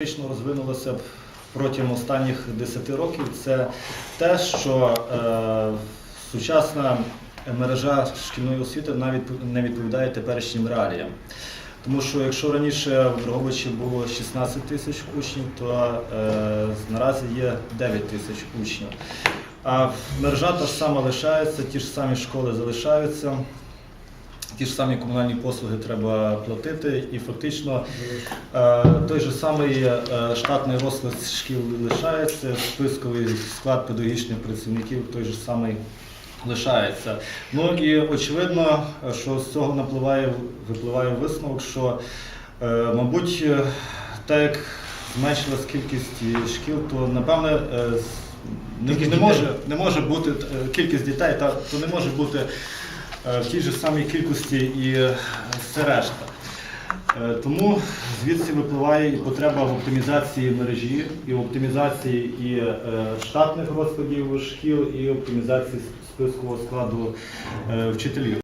Фактично розвинулося протягом останніх 10 років. Це те, що е, сучасна мережа шкільної освіти навіть не відповідає теперішнім реаліям. Тому що якщо раніше в Дрогобичі було 16 тисяч учнів, то е, наразі є 9 тисяч учнів. А мережа та ж сама лишається, ті ж самі школи залишаються. Ті ж самі комунальні послуги треба платити, і фактично е, той же самий е, штатний розклад шкіл лишається, списковий склад педагогічних працівників той же самий лишається. Ну і очевидно, що з цього напливає, випливає висновок, що, е, мабуть, так як зменшилась кількість шкіл, то напевне не, не, може, не може бути кількість дітей, та, то не може бути в тій же самій кількості і е, все решта. Е, Тому звідси випливає і потреба в оптимізації мережі, і в оптимізації і е, штатних розкладів шкіл, і оптимізації спискового складу е, вчителів.